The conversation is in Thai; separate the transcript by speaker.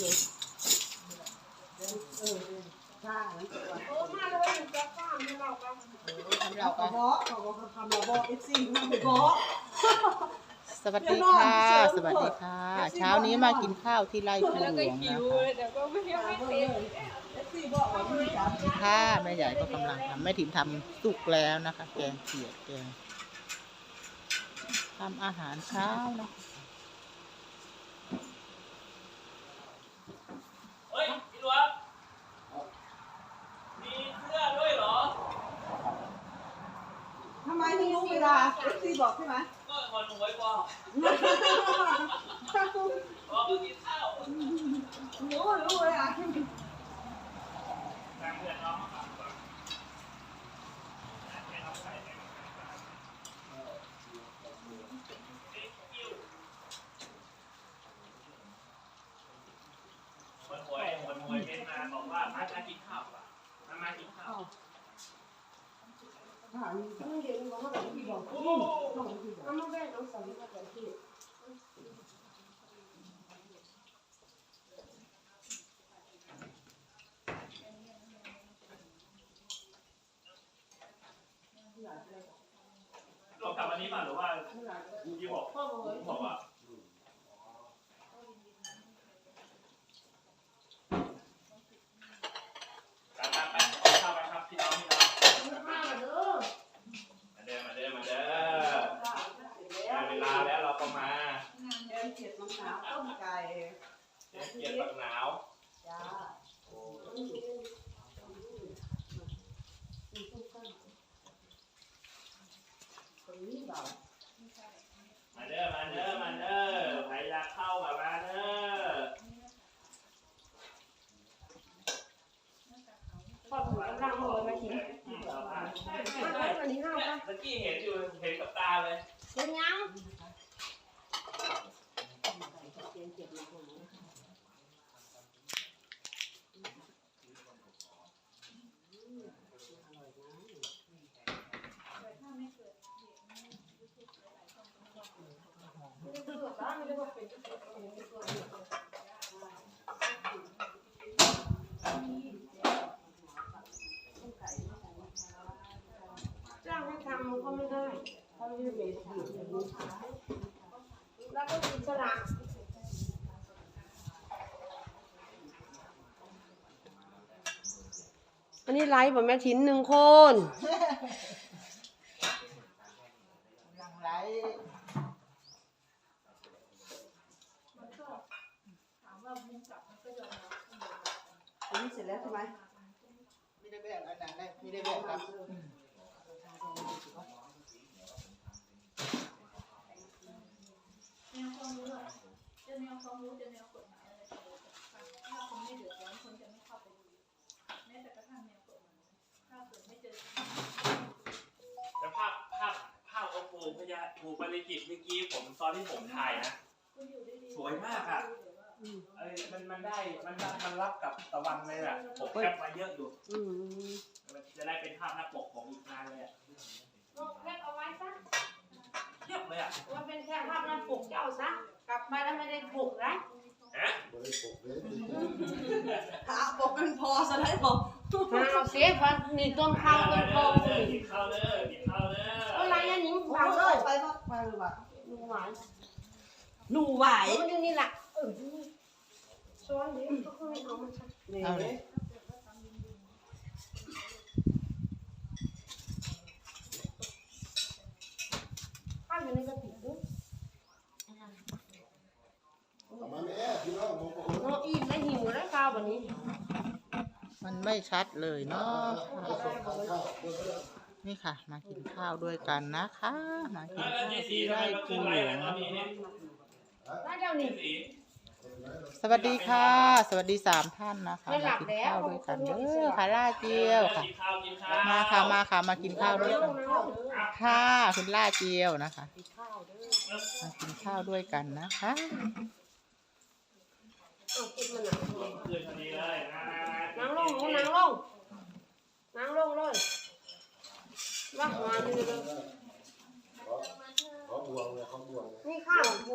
Speaker 1: เออเออข้า
Speaker 2: โอ้มาเลยจะฟ้ามให้เรากัน
Speaker 3: ทำเราก็
Speaker 1: บอกเขาก็ทำเราบอกเอฟซีมันไปบอก
Speaker 3: สวัสดีค่ะ สวัสดีค่ะ เช้านี้มากินข้าวที่ไร่ครัวหลวงนะคะค่ะแม่ใหญ่ก็กำลังทำแม่ถิ่นทำสุกแล้วนะคะ แกงเขียดแกงทำอาหารเช้านะ
Speaker 4: เฮ้ยพี่หลวงมีเสื้อด้วยเหรอ
Speaker 1: ทำ ไมถึงรู้เวลาเอฟซีบอกใช่ไหม
Speaker 4: ก็วันหวยบอกบอกมากินข้าว
Speaker 1: รู้รู้เวลา
Speaker 4: แบ่งเพื่อนน้องมาฝากก่อนให้น้องใส่ให้น้องใส่ติ๊กกิ้ววันหวยวันหวยเป็นมาบอกว่ามามากินข้าวป่ะมามากินข้าว
Speaker 2: เดี๋ยวมึงบอกว่าแบบที่บอก
Speaker 4: โอ้โห
Speaker 2: เอามาแบ่งน้องสาวมาแต่ที่
Speaker 4: เรากลับวันนี้ป่ะหรือว่าพี่บอก
Speaker 2: พ่อบอกว่
Speaker 4: บอกว่าไปไปไปเข้าไปครับพี่น้องพี่น้อง
Speaker 2: มาเด้อ
Speaker 4: มาเด้อมาเด้อมาเด้อได้เว ลาแล้วเราก็มา
Speaker 1: แกงเขียดมะนาวต้มไก่
Speaker 4: เดี๋ยวเกียรปักหนาว
Speaker 1: จ้า
Speaker 4: มาเด้อมาเด้อมาเด้อใครอยากเข้ามามาเด้อ
Speaker 2: พ่อผมกำลังเลยมาทิ้ง
Speaker 4: อืมเอาผ้า
Speaker 2: อันนี้ห้ามปะ
Speaker 4: เมื่อกี้เห็นอยู่เห็นกับตาเลย
Speaker 2: เป็นยัง จ้างให้ทำมันก็ไม่ได้เขาไม่ได้แล้วก็อิสระอันนี้ไลฟ์แบบแม่ทิ้นหนึ่งคน
Speaker 3: หลังไหล
Speaker 1: อันนี้เสร็จแล้ว ใช่ไหม
Speaker 3: ไม่ได้แบ่งอันนั้นได้ไม่ได้แบ่งครับ
Speaker 5: แนวความรู้อะจะแนวความรู้จะแนวกฎหมายอะไรก็แล้วแต่ค่ะถ้าคนไม่เดือดร้อนคนจะไม่เข้าไปดูแม้แต่กระทั่งแนวกฎหมายถ้าเกิดไม่เจอ
Speaker 4: แล้วภาพภาพภาพองค์ปู่พญาปู่ปาริจิตเมื่อกี้ผมตอนที่ผมถ่ายนะ
Speaker 5: คุณอยู่ดีๆ
Speaker 4: สวยมากอะ เอ้ยมันมันได้มันได้มันรับกับตะวันเลยอะผมแคปมาเยอะอยู่
Speaker 1: อืม
Speaker 4: มันจะได้เป็นภาพหน้าปกของอีกงานเลยอะ
Speaker 2: ลงเล็กเอาไว้ซะ
Speaker 4: เทียบเลยอะ
Speaker 2: ว่าเป็นแค่ภาพนั้นปลุกเจ้าซะกลับมาแล้วไม่ได้ปลุกนะ
Speaker 4: ฮะ
Speaker 1: ขาบอกเป็นพอซะได้บอก
Speaker 2: มาเอาเซฟวันนี่ต้นข้าวต้นโต
Speaker 4: เอ
Speaker 2: เล
Speaker 4: อยกินข้าวเลยกินข้าวเลย
Speaker 2: อะไรอันนี้
Speaker 1: ไป
Speaker 2: ฟัง
Speaker 1: เล
Speaker 2: เลยย
Speaker 1: ไปก็ไปเลยว่ะ
Speaker 2: ลุงหวาน
Speaker 1: หนูไหว
Speaker 2: ไอ้มันอยู่นี่แหละเออช้อนเดี๋ยวก็คือเอามาชัก
Speaker 1: นี่
Speaker 3: เอาเลย
Speaker 2: ข้าวอยู่ในกระติกด้วยโนอีไม่หิวแล้วข้าวแบบนี้
Speaker 3: มันไม่ชัดเลยเนาะนี่ค่ะ มากินข้าวด้วยกันนะคะ มากิน
Speaker 4: แล้ว
Speaker 3: ข้าว
Speaker 4: เจสี
Speaker 3: ที่
Speaker 4: ทำไม
Speaker 3: ไร่
Speaker 4: มา
Speaker 3: ภู
Speaker 4: ขึ้น
Speaker 3: ห
Speaker 4: ไล
Speaker 3: ล
Speaker 4: น์
Speaker 3: วง
Speaker 4: ตอน นี้เนี่ย
Speaker 2: ได้เดี๋ยว
Speaker 4: เจ
Speaker 2: นี้
Speaker 4: สี
Speaker 3: สวัสดีค่ะ สวัสดีสามท่านนะคะ
Speaker 2: ไม่หลั
Speaker 3: มา
Speaker 2: บ
Speaker 3: กิน
Speaker 2: แล้ว
Speaker 3: ข้าวด้วยกันเด้อค่ะล่าเจียวค่ะ
Speaker 4: กินข้าวกินข้าว
Speaker 3: มาค่ะมาค่ะมากินข้าวด้วยกัน
Speaker 2: นั่งลง
Speaker 3: ค่ะคุณล่าเจียวนะคะ
Speaker 1: กินข้าวเด้อ
Speaker 3: มากินข้าวด้วยกันนะคะ
Speaker 2: เอากินมันหนัง
Speaker 4: คืนพอดีเลยนะ
Speaker 2: นั่งลงหนูนั่งลงนั่งลงเลยว่ามาดีเลย
Speaker 6: เขาบวงเลย